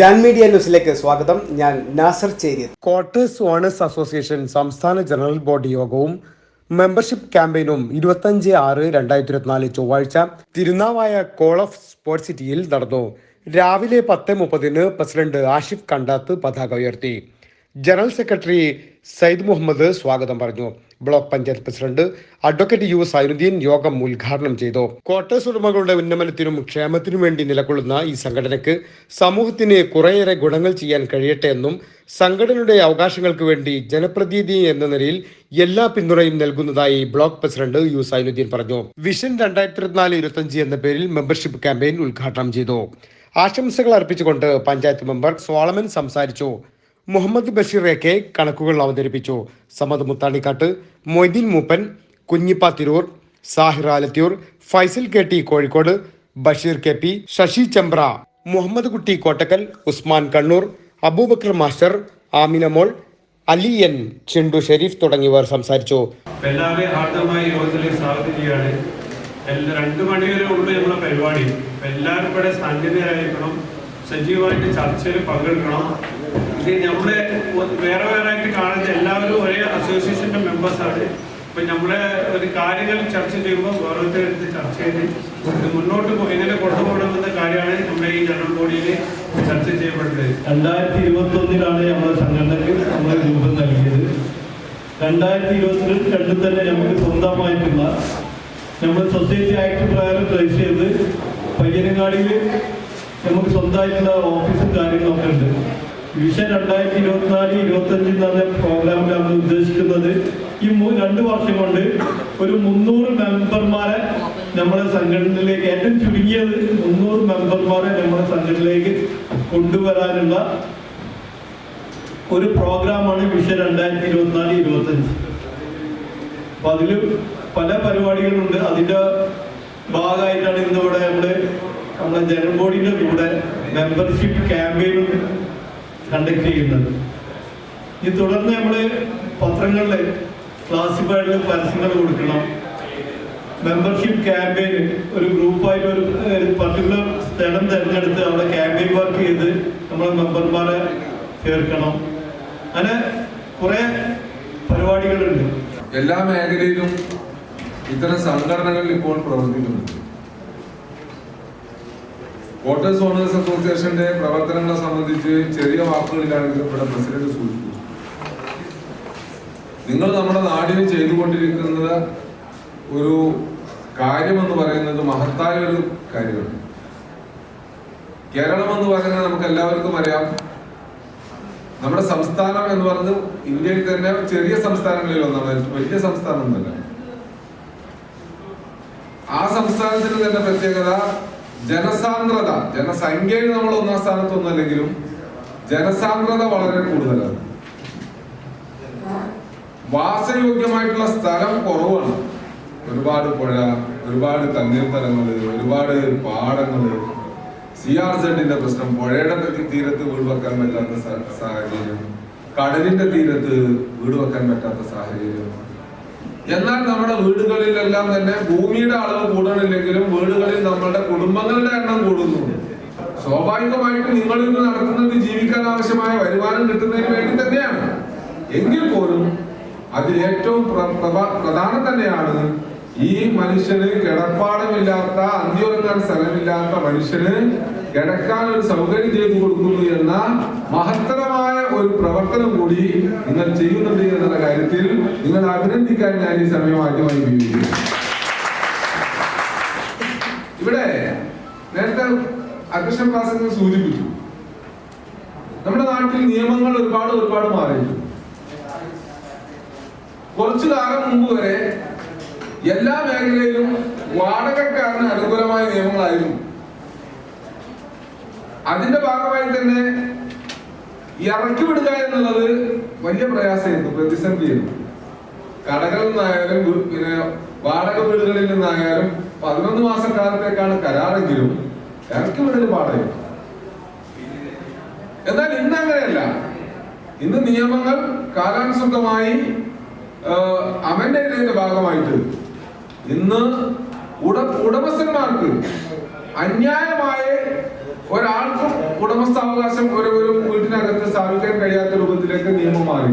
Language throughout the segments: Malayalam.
ജാൻ മീഡിയ ന്യൂസിലേക്ക് സ്വാഗതം. ഞാൻ Nasar Cheri. Quarters owners association സംസ്ഥാന ജനറൽ ബോർഡ് യോഗവും മെമ്പർഷിപ്പ് ക്യാമ്പയിനും ഇരുപത്തഞ്ച് ആറ് രണ്ടായിരത്തി ഇരുപത്തിനാല് ചൊവ്വാഴ്ച തിരുനാവായ കോൾ ഓഫ് സ്പോർട്സ് സിറ്റിയിൽ നടന്നു. രാവിലെ പത്ത് മുപ്പതിന് പ്രസിഡന്റ് ആഷിഫ് കണ്ടാത്ത് പതാക ഉയർത്തി. ജനറൽ സെക്രട്ടറി സയ്യിദ് മുഹമ്മദ് സ്വാഗതം പറഞ്ഞു. Block panchayat president advocate U Zainuddin യോഗം ഉദ്ഘാടനം ചെയ്തു. ക്വാർട്ടേഴ്സ് ഉടമകളുടെ ഉന്നമനത്തിനും ക്ഷേമത്തിനും വേണ്ടി നിലകൊള്ളുന്ന ഈ സംഘടനയ്ക്ക് സമൂഹത്തിന് കുറേയേറെ ഗുണങ്ങൾ ചെയ്യാൻ കഴിയട്ടെ എന്നും സംഘടനയുടെ അവകാശങ്ങൾക്ക് വേണ്ടി ജനപ്രതിനിധി എന്ന നിലയിൽ എല്ലാ പിന്തുണയും നൽകുന്നതായി ബ്ലോക്ക് പ്രസിഡന്റ് യു സൈനുദ്ദീൻ പറഞ്ഞു. വിഷൻ രണ്ടായിരത്തി ഇരുപത്തിനാല് ഇരുപത്തഞ്ച് എന്ന പേരിൽ മെമ്പർഷിപ്പ് ക്യാമ്പയിൻ ഉദ്ഘാടനം ചെയ്തു. ആശംസകൾ അർപ്പിച്ചുകൊണ്ട് പഞ്ചായത്ത് മെമ്പർ സോളമൻ സംസാരിച്ചു. മുഹമ്മദ് ബഷീർ എ കെ കണക്കുകൾ അവതരിപ്പിച്ചു. Samad മുത്താണിക്കാട്ട് Moideen Mooppan Kunhippa Tirur Sahir Alathiyur Faisal K T Kozhikode Basheer K P Sasi Chambra Muhammad Kutty Kottakkal Usman Kannur Abubakar master Amina Mol Ali N Chindu Sharif തുടങ്ങിയവർ സംസാരിച്ചു. എല്ലാവരെയും ഹാർദമായി യോഗത്തിലേക്ക് സ്വാഗതം ഉള്ളു നമ്മളെ പരിപാടി. എല്ലാവരും ഇവിടെ സാന്നിധ്യമായിരിക്കണം സജീവമായിട്ട് ചർച്ചയിൽ പങ്കെടുക്കണം. ഇത് നമ്മളെ വേറെ വേറെ ആയിട്ട് കാണുന്ന എല്ലാവരും ഒരേ അസോസിയേഷന്റെ മെമ്പേഴ്സാണ് ഇപ്പൊ നമ്മളെ ഒരു കാര്യങ്ങൾ ചർച്ച ചെയ്യുമ്പോൾ ഓരോരുത്തരെടുത്ത് ചർച്ച ചെയ്ത് ഇത് മുന്നോട്ട് എങ്ങനെ കൊണ്ടുപോകണമെന്ന കാര്യമാണ് നമ്മുടെ ഈ ജനറൽ ബോഡിയിൽ ചർച്ച ചെയ്യപ്പെടുന്നത്. രണ്ടായിരത്തി ഇരുപത്തി ഒന്നിലാണ് നമ്മുടെ സംഘടനയ്ക്ക് നമ്മൾ രൂപം നൽകിയത്. രണ്ടായിരത്തി ഇരുപത്തി രണ്ടിൽ തന്നെ നമുക്ക് സ്വന്തമായിട്ടുള്ള നമ്മൾ സൊസൈറ്റി ആക്ട് പ്രകാരം രജിസ്റ്റർ ചെയ്ത് പയ്യനങ്ങാടിയിൽ നമുക്ക് സ്വന്തമായിട്ടുള്ള ഓഫീസും കാര്യങ്ങളൊക്കെ ഉണ്ട്. വിഷൻ രണ്ടായിരത്തി ഇരുപത്തിനാല് ഇരുപത്തഞ്ചിൽ എന്ന പ്രോഗ്രാമിലാണ് ഉദ്ദേശിക്കുന്നത്. ഈ രണ്ടു വർഷം കൊണ്ട് ഒരു മുന്നൂറ് മെമ്പർമാരെ നമ്മുടെ സംഘടനയിലേക്ക് ഏറ്റവും ചുരുങ്ങിയത് മുന്നൂറ് മെമ്പർമാരെ നമ്മുടെ സംഘടനയിലേക്ക് കൊണ്ടുവരാനുള്ള ഒരു പ്രോഗ്രാമാണ് വിഷൻ രണ്ടായിരത്തി ഇരുപത്തിനാല് ഇരുപത്തഞ്ച് അപ്പൊ അതിൽ പല പരിപാടികളുണ്ട്. അതിന്റെ ഭാഗമായിട്ടാണ് ഇന്നിവിടെ നമ്മുടെ നമ്മുടെ ജനറൽ ബോഡിയുടെ കൂടെ മെമ്പർഷിപ്പ് ക്യാമ്പയിനും കണ്ടക്ട് ചെയ്യുന്നത് ഈ തുടർന്ന് നമ്മൾ പത്രങ്ങളിൽ ക്ലാസിഫൈഡ് പരസ്യങ്ങൾ കൊടുക്കണം. മെമ്പർഷിപ്പ് ക്യാമ്പയിൻ ഒരു ഗ്രൂപ്പായിട്ട് ഒരു പർട്ടിക്കുലർ സ്ഥലം തിരഞ്ഞെടുത്ത് അവിടെ ക്യാമ്പയിൻ വർക്ക് ചെയ്ത് നമ്മളെ മെമ്പർമാരെ ചേർക്കണം. അങ്ങനെ കുറേ പരിപാടികളുണ്ട്. എല്ലാ മേഖലയിലും ഇത്തരം സംഘടനകൾ ഇപ്പോൾ പ്രവർത്തിക്കുന്നുണ്ട്. വോട്ടേഴ്സ് ഓണേഴ്സ് അസോസിയേഷന്റെ പ്രവർത്തനങ്ങളെ സംബന്ധിച്ച് ചെറിയ വാക്കുകളിലാണെങ്കിലും ഇവിടെ പ്രസിഡന്റ് സൂചിപ്പിച്ചു നിങ്ങൾ നമ്മുടെ നാടിന് ചെയ്തുകൊണ്ടിരിക്കുന്നത് ഒരു കാര്യമെന്ന് പറയുന്നത് മഹത്തായ ഒരു കാര്യമാണ്. കേരളം എന്ന് പറയുന്നത് നമുക്ക് എല്ലാവർക്കും അറിയാം. നമ്മുടെ സംസ്ഥാനം എന്ന് പറയുന്നത് ഇന്ത്യയിൽ തന്നെ ചെറിയ സംസ്ഥാനങ്ങളിൽ ഒന്നാണ്. വലിയ സംസ്ഥാനം ഒന്നല്ല ആ സംസ്ഥാനത്തിന് തന്നെ പ്രത്യേകത ജനസാന്ദ്രത ജനസംഖ്യയിൽ നമ്മൾ ഒന്നാം സ്ഥാനത്തൊന്നല്ലെങ്കിലും ജനസാന്ദ്രത വളരെ കൂടുതലാണ്. വാസയോഗ്യമായിട്ടുള്ള സ്ഥലം കുറവാണ്. ഒരുപാട് പുഴ ഒരുപാട് തണ്ണീർത്തലങ്ങൾ ഒരുപാട് പാടങ്ങൾ സി ആർ സെഡിന്റെ പ്രശ്നം പുഴയുടെ തീരത്ത് വീട് വെക്കാൻ പറ്റാത്ത സാഹചര്യം കടലിന്റെ തീരത്ത് വീട് വെക്കാൻ പറ്റാത്ത സാഹചര്യം. എന്നാൽ നമ്മുടെ വീടുകളിലെല്ലാം തന്നെ ഭൂമിയുടെ അളവ് കൂടണില്ലെങ്കിലും വീടുകളിൽ നമ്മളുടെ കുടുംബങ്ങളുടെ എണ്ണം കൂടുന്നു സ്വാഭാവികമായിട്ട് നിങ്ങളിൽ നിന്ന് നടത്തുന്നത് ജീവിക്കാൻ ആവശ്യമായ വരുമാനം കിട്ടുന്നതിന് വേണ്ടി തന്നെയാണ്. എങ്കിൽ പോലും അതിൽ ഏറ്റവും പ്രധാനം തന്നെയാണ് ഈ മനുഷ്യന് കിടപ്പാടമില്ലാത്ത അന്ത്യോരങ്ങൾ സ്ഥലമില്ലാത്ത മനുഷ്യന് കിടക്കാൻ ഒരു സൗകര്യം ചെയ്തു കൊടുക്കുന്നു എന്ന മഹത്തരമായ ഒരു പ്രവർത്തനം കൂടി നിങ്ങൾ ചെയ്യുന്നുണ്ട് എന്നുള്ള കാര്യത്തിൽ നിങ്ങൾ അഭിനന്ദിക്കാൻ ഞാൻ ഈ സമയം ആദ്യമായി ഉപയോഗിക്കുന്നു. ഇവിടെ നേരത്തെ അഗ്രഷൻ പ്രാസംഗം സൂചിപ്പിച്ചു. നമ്മുടെ നാട്ടിൽ നിയമങ്ങൾ ഒരുപാട് ഒരുപാട് മാറിയിട്ടുണ്ട്. കുറച്ചു കാലം മുമ്പ് വരെ എല്ലാ മേഖലയിലും വാടകക്കാരന് അനുകൂലമായ നിയമങ്ങളായിരുന്നു. അതിന്റെ ഭാഗമായി തന്നെ ഇറക്കി വിടുക എന്നുള്ളത് വലിയ പ്രയാസമായിരുന്നു പ്രതിസന്ധിയായിരുന്നു. കടകളിൽ നിന്നായാലും പിന്നെ വാടക വീടുകളിൽ നിന്നായാലും പതിനൊന്ന് മാസം കാലത്തേക്കാണ് കരാറെങ്കിലും ഇറക്കി വിടൽ പാടായിരുന്നു എന്നാൽ ഇന്ന് അങ്ങനെയല്ല. ഇന്ന് നിയമങ്ങൾ കാലാനുസൃതമായി അമൻഡ് ചെയ്തതിന്റെ ഭാഗമായിട്ട് ഇന്ന് ഉടമസ്ഥന്മാർക്ക് അന്യായമായ ഒരാൾക്കും ഉടമസ്ഥാവകാശം ഒരു ഒരു വീട്ടിനകത്ത് സ്ഥാപിക്കാൻ കഴിയാത്ത രൂപത്തിലേക്ക് നിയമം മാറി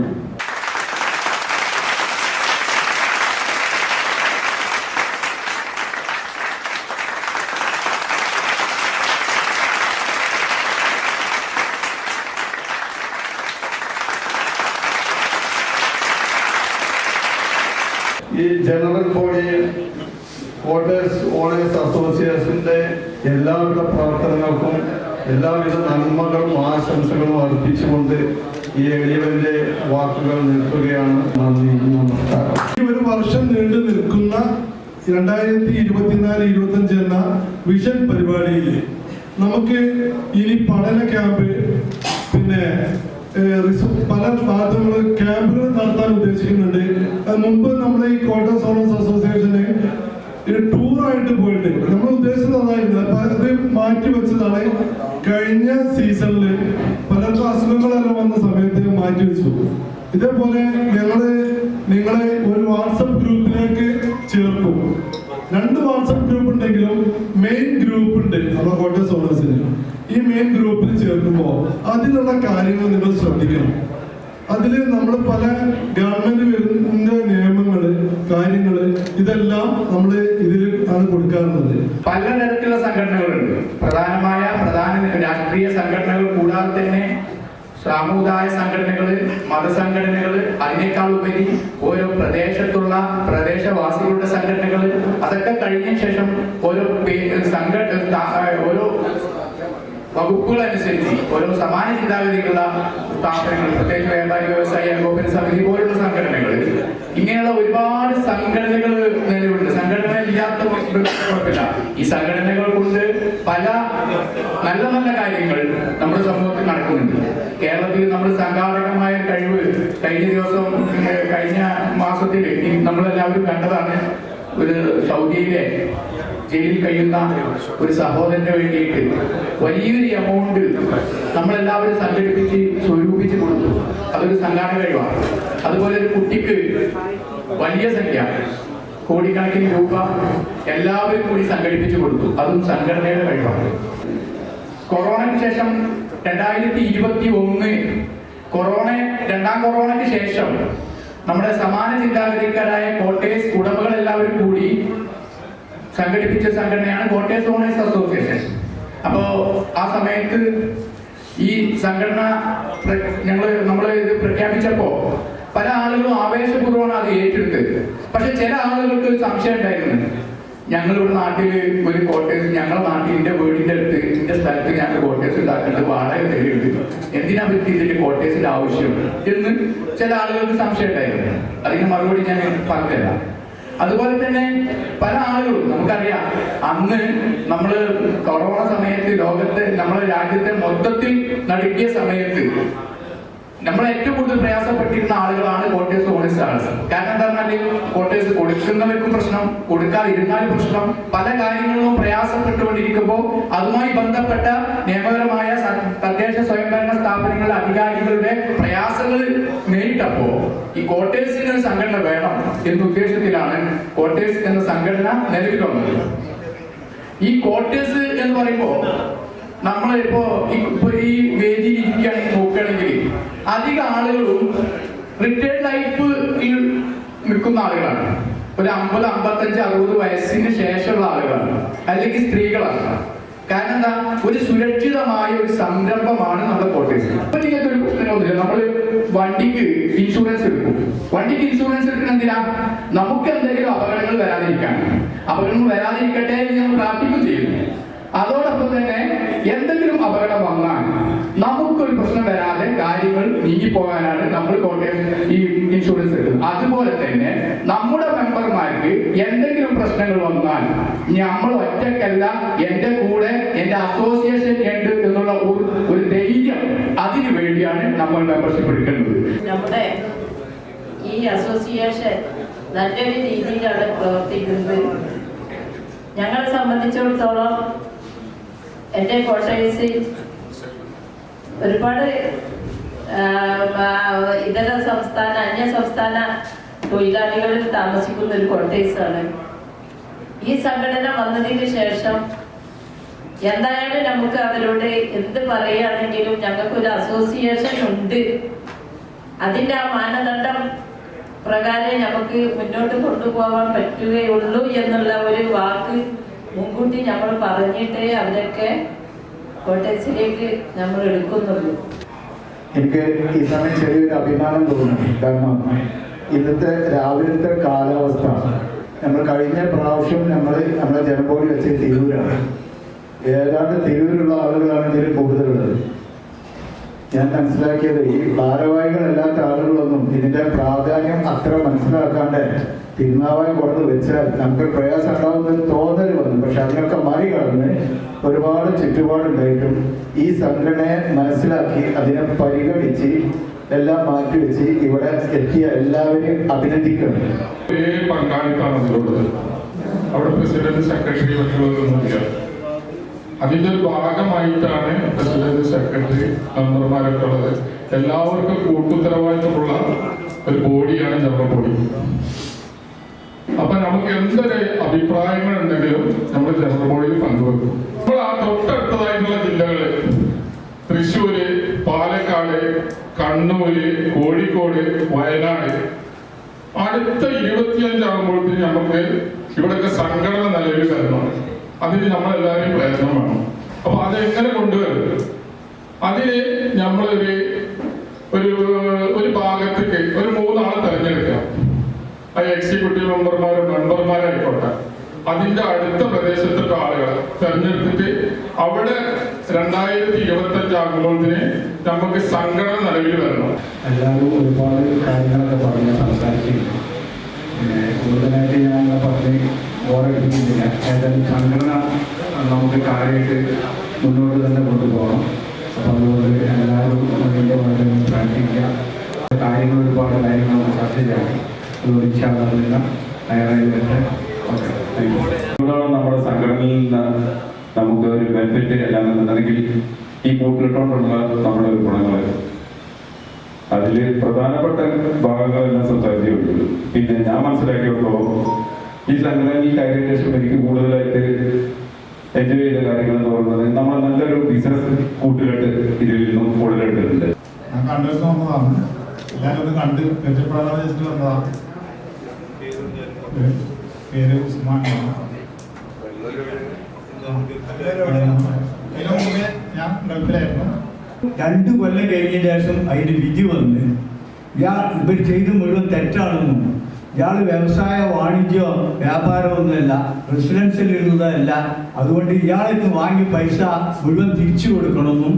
ഈ ജനറൽ ബോഡി വോട്ടേഴ്സ് ഓണേഴ്സ് അസോസിയേഷന്റെ എല്ലാവിധ പ്രവർത്തനങ്ങൾക്കും എല്ലാവിധ നന്മകളും ആശംസകളും അർപ്പിച്ചുകൊണ്ട് ഈ എളിയവന്റെ വാക്കുകൾ നിർത്തുകയാണ് നന്ദി നമസ്കാരം. ഈ ഒരു വർഷം നീണ്ടു നിൽക്കുന്ന രണ്ടായിരത്തി ഇരുപത്തിനാല് ഇരുപത്തഞ്ച് എന്ന വിഷൻ പരിപാടിയിൽ നമുക്ക് ഇനി പഠന ക്യാമ്പ് പിന്നെ പല ഭാഗത്തുകൾ ക്യാമ്പുകൾ നടത്താൻ ഉദ്ദേശിക്കുന്നുണ്ട്. മുമ്പ് നമ്മുടെ ഈ കോട്ടയം സോണസ് അസോസിയേഷന് ടൂറായിട്ട് പോയിട്ട് നമ്മൾ ഉദ്ദേശിച്ചത് അതായിരുന്നു. അത് മാറ്റി വെച്ചതാണ്. കഴിഞ്ഞ സീസണിൽ പലർക്കും അസുഖങ്ങളെല്ലാം വന്ന സമയത്ത് മാറ്റി വെച്ചു. ഇതേപോലെ ഞങ്ങൾ നിങ്ങളെ ഒരു വാട്സപ്പ് ഗ്രൂപ്പിലേക്ക് ചേർക്കും രണ്ട് വാട്സപ്പ് ഗ്രൂപ്പ് ഉണ്ടെങ്കിലും മെയിൻ ഗ്രൂപ്പ് ഉണ്ട്. നമ്മുടെ കോട്ടയം സോണേഴ്സിന് ഈ മെയിൻ ഗ്രൂപ്പിൽ ചേർക്കുമ്പോൾ അതിലുള്ള കാര്യങ്ങൾ നിങ്ങൾ ശ്രദ്ധിക്കണം. അതിൽ നമ്മൾ പല ഗവൺമെന്റ് വരുന്ന നിയമങ്ങൾ കാര്യങ്ങൾ ഇതെല്ലാം നമ്മൾ ഇതിൽ ആണ് കൊടുക്കാറുള്ളത്. പലതരത്തിലുള്ള സംഘടനകളുണ്ട്. പ്രധാനമായ പ്രധാന രാഷ്ട്രീയ സംഘടനകൾ കൂടാതെ തന്നെ സാമുദായ സംഘടനകൾ മതസംഘടനകൾ അതിനേക്കാൾ ഉപരി ഓരോ പ്രദേശത്തുള്ള പ്രദേശവാസികളുടെ സംഘടനകൾ അതൊക്കെ കഴിഞ്ഞ ശേഷം ഓരോ സംഘടന സംഘ ഓരോ വകുപ്പുകൾ അനുസരിച്ച് ഓരോ സമാന ചിന്താഗതിക്കുള്ള സ്ഥാപനങ്ങൾ പ്രത്യേകിച്ച് വ്യാപാരി വ്യവസായ ഏകോപന സമിതി പോലുള്ള സംഘടനകൾ. ഇങ്ങനെയുള്ള ഒരുപാട് സംഘടനകൾ നിലവിലുണ്ട്. സംഘടന ഇല്ലാത്ത ഈ സംഘടനകൾ കൊണ്ട് പല നല്ല നല്ല കാര്യങ്ങൾ നമ്മുടെ സമൂഹത്തിൽ നടക്കുന്നുണ്ട്. കേരളത്തിൽ നമ്മൾ സംഘാടകമായ കഴിവ് കഴിഞ്ഞ ദിവസം കഴിഞ്ഞ മാസത്തിൽ നമ്മളെല്ലാവരും കണ്ടതാണ് ഒരു സൗദിയിലെ ജയിലിൽ കഴിയുന്ന ഒരു സഹോദരന് വേണ്ടിയിട്ട് വലിയൊരു എമൗണ്ട് നമ്മളെല്ലാവരും സംഘടിപ്പിച്ച് സ്വരൂപിച്ച് കൊടുത്തു. അതൊരു സംഘാടന കഴിവാണ്. അതുപോലെ ഒരു കുട്ടിക്ക് വലിയ സംഖ്യ കോടിക്കണക്കിന് രൂപ എല്ലാവരും കൂടി സംഘടിപ്പിച്ചു കൊടുത്തു. അതും സംഘടനയുടെ കഴിവാണ്. കൊറോണയ്ക്ക് ശേഷം രണ്ടായിരത്തി ഇരുപത്തി ഒന്ന് കൊറോണ രണ്ടാം കൊറോണയ്ക്ക് ശേഷം നമ്മുടെ സമാന ചിന്താഗതിക്കാരായ കോട്ടേഴ്സ് ഉടമകൾ കൂടി സംഘടിപ്പിച്ച സംഘടനയാണ് കോട്ടയം ഓണേഴ്സ് അസോസിയേഷൻ. അപ്പോ ആ സമയത്ത് ഈ സംഘടന ഞങ്ങൾ നമ്മൾ ഇത് പ്രഖ്യാപിച്ചപ്പോ പല ആളുകളും ആവേശപൂർവമാണ് അത് ഏറ്റെടുത്തത്. പക്ഷെ ചില ആളുകൾക്ക് സംശയം ഉണ്ടായിരുന്നു. ഞങ്ങളുടെ നാട്ടിൽ ഒരു കോട്ടേഴ്സ് ഞങ്ങളുടെ നാട്ടിൽ എന്റെ വീടിന്റെ അടുത്ത് എന്റെ സ്ഥലത്ത് ഞങ്ങൾ കോട്ടേഴ്സ് ഉണ്ടാക്കുന്നത് വാടക തരുന്നുണ്ട് എന്തിനാ പറ്റി ഇതിന്റെ കോട്ടേഴ്സിന്റെ ആവശ്യം? എന്ന് ചില ആളുകൾക്ക് സംശയം ഉണ്ടായിരുന്നു. അതിന് മറുപടി ഞാൻ പറഞ്ഞുതരാം. അതുപോലെ തന്നെ പല ആളുകളും നമുക്കറിയാം അന്ന് നമ്മൾ കൊറോണ സമയത്ത് ലോകത്തെ നമ്മുടെ രാജ്യത്തെ മൊത്തത്തിൽ നടുക്കിയ സമയത്ത് നമ്മൾ ഏറ്റവും കൂടുതൽ പ്രയാസപ്പെട്ടിരുന്ന ആളുകളാണ് കോട്ടേഴ്സ് ഓണിസ്റ്റ് ആളുകൾ കാരണം എന്താ പറഞ്ഞാൽ കോട്ടേഴ്സ് കൊടുക്കുന്നവർക്കും പ്രശ്നം കൊടുക്കാതിരുന്നാലും പ്രശ്നം. പല കാര്യങ്ങളിലും പ്രയാസപ്പെട്ടുകൊണ്ടിരിക്കുമ്പോൾ അതുമായി ബന്ധപ്പെട്ട നിയമപരമായ തദ്ദേശ സ്വയംഭരണ സ്ഥാപനങ്ങളുടെ അധികാരികളുടെ പ്രയാസങ്ങൾ നേരിട്ടപ്പോ ഈ കോട്ടേഴ്സിന് ഒരു സംഘടന വേണം എന്ന ഉദ്ദേശത്തിലാണ് കോട്ടേഴ്സ് എന്ന സംഘടന നിലവിൽ വന്നത്. ഈ കോട്ടേഴ്സ് എന്ന് പറയുമ്പോൾ നമ്മളിപ്പോ ഇപ്പൊ ഈ വേദിയിൽ ഇരിക്കുകയാണെങ്കിൽ നോക്കുകയാണെങ്കിൽ അധിക ആളുകളും റിട്ടയർഡ് ലൈഫ് നിൽക്കുന്ന ആളുകളാണ്. ഒരു അമ്പത് അമ്പത്തഞ്ച് അറുപത് വയസ്സിന് ശേഷമുള്ള ആളുകളാണ്. അല്ലെങ്കിൽ സ്ത്രീകളാണ്. കാരണം എന്താ? ഒരു സുരക്ഷിതമായ ഒരു സംരംഭമാണ് നമ്മുടെ കോട്ടേഴ്സ് അപ്പൊ നിങ്ങൾക്ക് ഒരു പ്രശ്നമൊന്നുമില്ല നമ്മൾ വണ്ടിക്ക് ഇൻഷുറൻസ് എടുക്കും. വണ്ടിക്ക് ഇൻഷുറൻസ് എടുക്കുന്ന എന്തിനാ? നമുക്ക് എന്തെങ്കിലും അപകടങ്ങൾ വരാതിരിക്കാൻ. അപകടങ്ങൾ വരാതിരിക്കട്ടെ എന്ന് നമ്മൾ പ്രാർത്ഥിക്കും ചെയ്യുന്നു. അതോടൊപ്പം തന്നെ എന്തെങ്കിലും അപകടം വന്നാൽ നമുക്കൊരു പ്രശ്നം വരാതെ കാര്യങ്ങൾ നീങ്ങിപ്പോകാനാണ് നമ്മൾ കോട്ടയം ഈ ഇൻഷുറൻസ് എടുക്കുന്നത്. അതുപോലെ തന്നെ നമ്മുടെ മെമ്പർമാർക്ക് എന്തെങ്കിലും പ്രശ്നങ്ങൾ വന്നാൽ നമ്മൾ ഒറ്റക്കല്ല എന്റെ കൂടെ എന്റെ അസോസിയേഷൻ ഉണ്ട് എന്നുള്ള ഒരു- ഒരു ധൈര്യം അതിനു വേണ്ടിയാണ് നമ്മൾ മെമ്പർഷിപ്പ് എടുക്കുന്നത് നമ്മുടെ ഈ അസോസിയേഷൻ നല്ലൊരു രീതിയിലാണ് പ്രവർത്തിക്കുന്നത്. ഞങ്ങളെ സംബന്ധിച്ചിടത്തോളം എന്റെ കോട്ടയസിൽ ഒരുപാട് ഇതര സംസ്ഥാന അന്യ സംസ്ഥാന തൊഴിലാളികളിൽ താമസിക്കുന്ന ഒരു കോട്ടേഴ്സാണ് ഈ സംഘടന വന്നതിന് ശേഷം എന്തായാലും നമുക്ക് അവരോട് എന്ത് പറയുകയാണെങ്കിലും ഞങ്ങൾക്കൊരു അസോസിയേഷൻ ഉണ്ട്. അതിന്റെ ആ മാനദണ്ഡം പ്രകാരം നമുക്ക് മുന്നോട്ട് കൊണ്ടുപോകാൻ പറ്റുകയുള്ളൂ എന്നുള്ള ഒരു വാക്ക് മുൻകൂട്ടി നമ്മൾ പറഞ്ഞിട്ടേ അവരൊക്കെ കോട്ടേഴ്സിലേക്ക് നമ്മൾ എടുക്കുന്നുള്ളൂ. എനിക്ക് ഈ സമയം ചെറിയൊരു അഭിമാനം തോന്നുന്നു. കാരണം ഇന്നത്തെ രാവിലത്തെ കാലാവസ്ഥ നമ്മൾ കഴിഞ്ഞ പ്രാവശ്യം നമ്മൾ നമ്മുടെ ജനബോഡി വെച്ച് തിരൂരാണ്. ഏതാണ്ട് തിരൂരുള്ള ആളുകളാണ് കൂടുതലുള്ളത്. ഞാൻ മനസ്സിലാക്കിയത് ഈ ഭാരവാഹികളല്ലാത്ത ആളുകളൊന്നും ഇതിന്റെ പ്രാധാന്യം അത്ര മനസ്സിലാക്കാണ്ട് തിരുനാവായ കൊടുത്ത് വെച്ചാൽ നമുക്ക് പ്രയാസം ഉണ്ടാവുന്ന തോന്നൽ വന്നു. പക്ഷെ അതിനൊക്കെ മറികടന്ന് ഒരുപാട് ചുറ്റുപാടുണ്ടായിട്ടും ഈ സംഘടനയെ മനസ്സിലാക്കി അതിനെ പരിഗണിച്ച് എല്ലാം മാറ്റി മാറ്റിവെച്ച് ഇവിടെ എത്തിയ എല്ലാവരെയും അഭിനന്ദിക്കണം പ്രസിഡന്റ് സെക്രട്ടറി അതിന്റെ ഒരു ഭാഗമായിട്ടാണ് പ്രസിഡന്റ് സെക്രട്ടറി മെമ്പർമാരൊക്കെ ഉള്ളത്. എല്ലാവർക്കും കൂട്ടുത്തരവാദിത്തമുള്ള ഒരു ബോഡിയാണ് ജനറൽ ബോഡി. അപ്പൊ നമുക്ക് എന്തൊരു അഭിപ്രായങ്ങൾ ഉണ്ടെങ്കിലും നമ്മൾ ജനറൽ ബോഡിയിൽ പങ്കുവെക്കും. നമ്മൾ ആ തൊട്ടടുത്തതായിട്ടുള്ള ജില്ലകൾ തൃശ്ശൂര് പാലക്കാട് കണ്ണൂര് കോഴിക്കോട് വയനാട്. അടുത്ത ഇരുപത്തിയഞ്ചാകുമ്പോഴത്തേക്ക് നമുക്ക് ഇവിടൊക്കെ സംഘടന നിലവിൽ വരണം അതിന് നമ്മളെല്ലാവരും പ്രയത്നം വേണം. അപ്പൊ അതെങ്ങനെ കൊണ്ടുവരും? അതിന് നമ്മളൊരു ഒരു ഒരു ഭാഗത്തേക്ക് ഒരു മൂന്നാളെ തെരഞ്ഞെടുക്കാം. അത് എക്സിക്യൂട്ടീവ് മെമ്പർമാരും മെമ്പർമാരായിക്കോട്ടെ അതിന്റെ അടുത്ത പ്രദേശത്തുള്ള ആളുകൾ തെരഞ്ഞെടുത്തിട്ട് അവിടെ രണ്ടായിരത്തി ഇരുപത്തി അഞ്ചാകുമ്പോഴത്തിന് നമുക്ക് സംഘടന നിലവിൽ വരണം. എല്ലാവരും ഒരുപാട് കാര്യങ്ങളൊക്കെ പറഞ്ഞ് സംസാരിക്കും കൂടുതലായിട്ട് ഞാൻ പറഞ്ഞ് ഓർമ്മിപ്പിക്കുന്നില്ല ഏതായാലും സംഘടന നമുക്ക് കാര്യമായിട്ട് മുന്നോട്ട് തന്നെ കൊണ്ടുപോകണം. അപ്പോൾ അതുകൊണ്ട് എല്ലാവരും അതിന്റെ വളരെ പ്രാർത്ഥിക്കുക. കാര്യങ്ങൾ ഒരുപാട് കാര്യങ്ങൾ ചർച്ച ചെയ്യാം. നമ്മുടെ സംഘടനയിൽ നിന്ന് നമുക്ക് ഒരു ബെനിഫിറ്റ് അല്ലാന്നുണ്ടെങ്കിൽ ഈ കൂട്ടിലിട്ടുകൊണ്ടുള്ള നമ്മുടെ ഒരു ഗുണങ്ങൾ അതിൽ പ്രധാനപ്പെട്ട ഭാഗങ്ങളെല്ലാം സംസാരിച്ചേ ഉള്ളൂ പിന്നെ ഞാൻ മനസ്സിലാക്കിയപ്പോൾ ഈ സംഘടനയിൽ കയറിയ ശേഷം എനിക്ക് കൂടുതലായിട്ട് എൻജോയ് ചെയ്ത കാര്യങ്ങൾ എന്ന് പറയുന്നത് നമ്മൾ നല്ലൊരു ബിസിനസ് കൂട്ടുകെട്ട് ഇതിൽ നിന്നും കൂടുതലായിട്ടുണ്ട് ഞാൻ കണ്ടു വന്നതാണ് എല്ലാവരും കണ്ട് മെച്ചപ്പെടാതെ വന്നതാണ്. പേര് ഉസ്മാൻ ഇതിനു ഞാൻ രണ്ട് കൊല്ലം കഴിഞ്ഞ ശേഷം അതിന് വിധി വന്ന് ഇയാൾ ഇവർ ചെയ്ത് മുഴുവൻ തെറ്റാണെന്നും ഇയാൾ വ്യവസായ വാണിജ്യമോ വ്യാപാരമൊന്നുമല്ല ഇരുന്നതല്ല. അതുകൊണ്ട് ഇയാളിന്ന് വാങ്ങി പൈസ മുഴുവൻ തിരിച്ചു കൊടുക്കണമെന്നും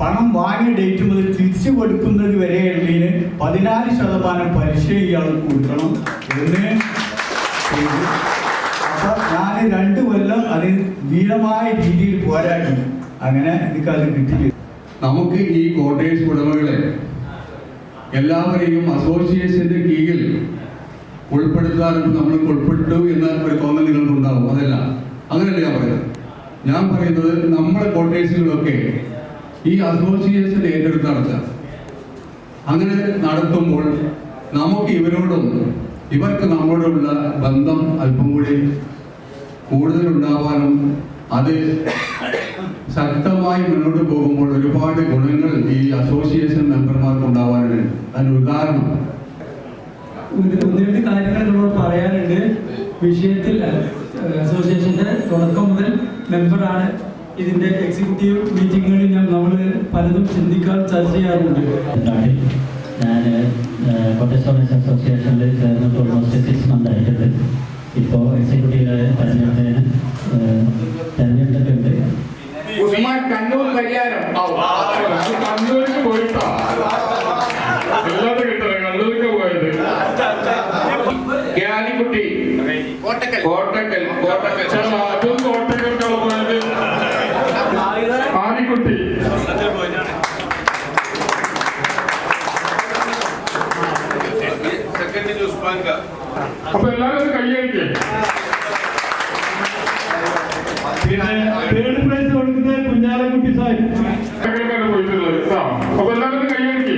പണം വാങ്ങിയ ഡേറ്റ് മുതൽ തിരിച്ചു കൊടുക്കുന്നത് വരെയുള്ളതിന് പതിനാല് ശതമാനം പലിശ ഇയാൾക്ക് കൊടുക്കണം എന്ന് അപ്പൊ ഞാൻ രണ്ട് കൊല്ലം അത് വീരമായ രീതിയിൽ പോരാടി. അങ്ങനെ എനിക്ക് അത് കിട്ടി നമുക്ക് ഈ കോട്ടേഴ്സ് ഉടമകളെ എല്ലാവരെയും അസോസിയേഷന്റെ കീഴിൽ ഉൾപ്പെടുത്താറുണ്ട്. നമ്മൾ ഉൾപ്പെട്ടു എന്ന ഒരു തോന്നൽ നിങ്ങൾക്കുണ്ടാവും. അതല്ല. അങ്ങനെയല്ല ഞാൻ പറയുന്നത്? ഞാൻ പറയുന്നത് നമ്മുടെ കോട്ടേഴ്സുകളൊക്കെ ഈ അസോസിയേഷൻ ഏറ്റെടുത്ത് നടത്താം അങ്ങനെ നടത്തുമ്പോൾ നമുക്ക് ഇവരോടും ഇവർക്ക് നമ്മോടുള്ള ബന്ധം അല്പം കൂടി കൂടുതൽ ഉണ്ടാവാനും അത് ശക്തമായി മുന്നോട്ട് പോകുമ്പോൾ ഒരുപാട് ഗുണങ്ങൾ ഈ അസോസിയേഷൻ മെമ്പർമാർക്ക് ഉണ്ടാവാനുണ്ട് അതിന് ഉദാഹരണം. ഒന്ന് ഒന്ന് രണ്ട് കാര്യങ്ങൾ നമ്മളോട് പറയാനുണ്ട്. വിഷയത്തിൽ അസോസിയേഷന്റെ തുടക്കം മുതൽ മെമ്പറാണ് ഇതിന്റെ എക്സിക്യൂട്ടീവ് മീറ്റിങ്ങുകളിൽ നമ്മൾ പലതും ചിന്തിക്കാൻ ചർച്ച ചെയ്യാറുണ്ട്. അപ്പൊ എല്ലാവരും കൈയടിക്കേ. പിന്നെ തേർഡ് പ്രൈസ് കൊടുക്കുന്നത് കുഞ്ഞാലക്കുട്ടി സാഹിബ് പോയിട്ടുള്ളത്. അപ്പൊ എല്ലാവരും ഒന്ന്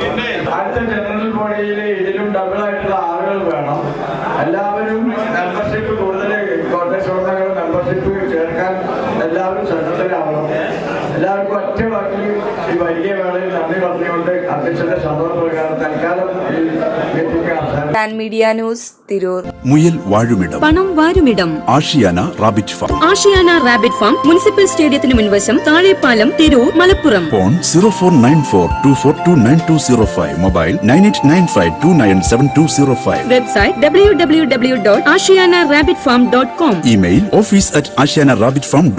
പിന്നെ അടുത്ത ജനറൽ ബോഡിയിൽ ഇതിലും ഡബിൾ ആയിട്ടുള്ള ആളുകൾ വേണം. എല്ലാവരും മെമ്പർഷിപ്പ് കൂടുതൽ കോട്ടേഴ്സ് ഉടമകൾ മെമ്പർഷിപ്പ് ചേർക്കാൻ എല്ലാവരും സന്നദ്ധരാവണം എല്ലാവർക്കും ഒറ്റ വാക്കിൽ ഈ വലിയ വേളയിൽ നന്ദി പറഞ്ഞുകൊണ്ട് അധ്യക്ഷന്റെ സമ്മതം പ്രകാരം തൽക്കാലം മീഡിയ ന്യൂസ് തിരൂർ. മുയൽ വാഴുമിടം. പണം വാരുമിടം. Ashiana rabbit farm. Ashiana rabbit farm municipal സ്റ്റേഡിയത്തിന് മുൻവശം Thazhepalam Tirur Malappuram. Phone zero four nine four two four two nine two zero five. Mobile nine eight nine five two nine seven two zero five. Website W W W dot Ashiana rabbit farm dot com. Email office at Ashiana rabbit farm